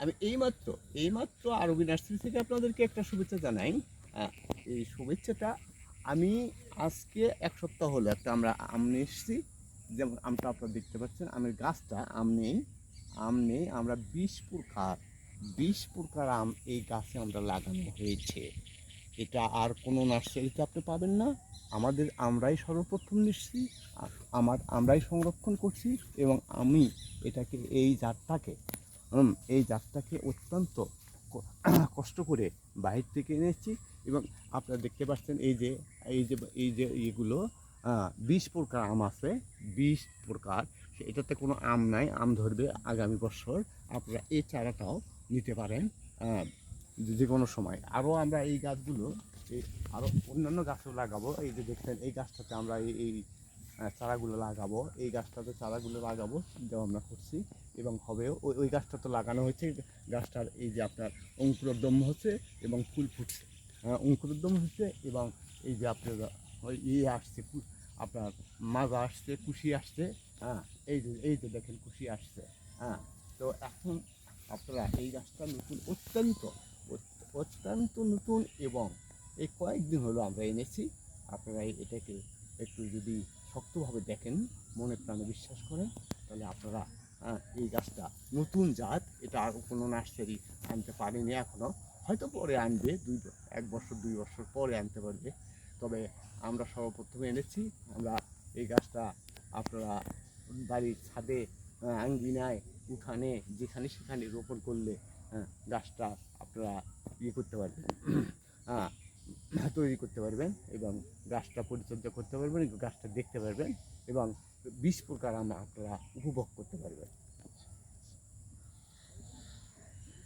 আমি এইমাত্র এইমাত্র আরবি নার্সারি থেকে আপনাদেরকে একটা শুভেচ্ছা জানাই। এই শুভেচ্ছাটা আমি আজকে এক সপ্তাহ হলো একটা আমরা আম নিয়ে এসেছি। যেমন আমটা আপনারা দেখতে পাচ্ছেন, আমের গাছটা আম নেই আম নেই, আমরা বিশ প্রকার বিশ প্রকার আম এই গাছে আমরা লাগানো হয়েছে। এটা আর কোনো নার্সারিতে আপনি পাবেন না। আমাদের আমরাই সর্বপ্রথম নিচ্ছি আমার আমরাই সংরক্ষণ করছি এবং আমি এটাকে, এই জাতটাকে এই জাতটাকে অত্যন্ত কষ্ট করে বাইরে থেকে এনেছি এবং আপনারা দেখতে পাচ্ছেন এই যে এই যে এই যে এগুলো বিশ প্রকার আম আছে, বিশ প্রকার। এটাতে কোনো আম নাই, আম ধরবে আগামী বছর। আপনারা এই চারাটাও নিতে পারেন যে- কোনো সময়। আরও আমরা এই গাছগুলো আরও অন্যান্য গাছও লাগাবো। এই যে দেখছেন, এই গাছটাতে আমরা এই চারাগুলো লাগাবো। এই গাছটাতে চারাগুলো লাগাবো চিন্তা ভাবনা করছি। এবং হবেও ওই ওই গাছটা তো লাগানো হয়েছে। গাছটার এই যে আপনার অঙ্কুরোদ্যম হচ্ছে এবং ফুল ফুটছে। হ্যাঁ, অঙ্কুরোদ্যম হচ্ছে এবং এই যে আপনার ওই ইয়ে আসছে আপনার মাজা আসছে কুশি আসছে। হ্যাঁ এই যে এই যে দেখেন কুশি আসছে। হ্যাঁ তো এখন আপনারা এই গাছটা নতুন অত্যন্ত অত্যন্ত নতুন এবং এই কয়েকদিন হলো আমরা এনেছি। আপনারা এটাকে একটু যদি শক্তভাবে দেখেন মনে প্রাণে বিশ্বাস করেন তাহলে আপনারা এই গাছটা নতুন জাত এটা আর কোনো নার্সারি আনতে পারেনি এখনও হয়তো পরে আনবে দুই এক বছর দুই বছর পরে আনতে পারবে। তবে আমরা সর্বপ্রথমে এনেছি আমরা এই গাছটা আপনারা বাড়ির ছাদে আঙ্গিনায় উঠানে যেখানে সেখানে রোপণ করলে হ্যাঁ, গাছটা আপনারা ইয়ে করতে পারবেন। হ্যাঁ তৈরি করতে পারবেন এবং গাছটা পরিচর্যা করতে পারবেন, গাছটা দেখতে পারবেন এবং বিশ প্রকার আমরা আপনারা উপভোগ করতে